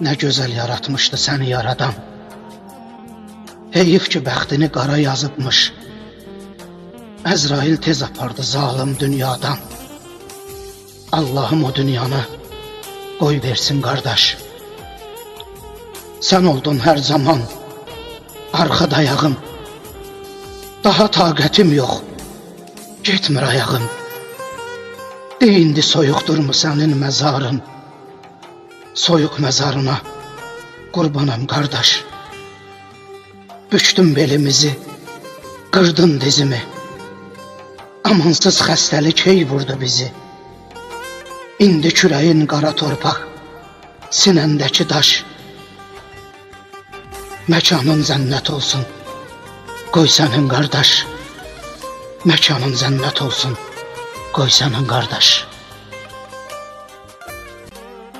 Ne güzel yaratmıştı seni yaradan. Heyif ki bəxtini qara yazıbmış. Əzrail tez apardı zalim dünyadan. Allah'ım o dünyanı koy versin kardeş. Sen oldun her zaman arka dayağım. Daha taqətim yox. Getmir ayağım. De indi soyuqdurmu sənin məzarın? Soyuq məzarına qurbanam qardaş. Bükdün belimizi, qırdın dizimi. Amansız xəstəlik hey vurdu bizi. İndi kürəyin qara torpaq, sinəndəki daş. Məkanın zənnət olsun. Qoy sənin qardaş. Məkanın zənnət olsun. Qoy sənin qardaş.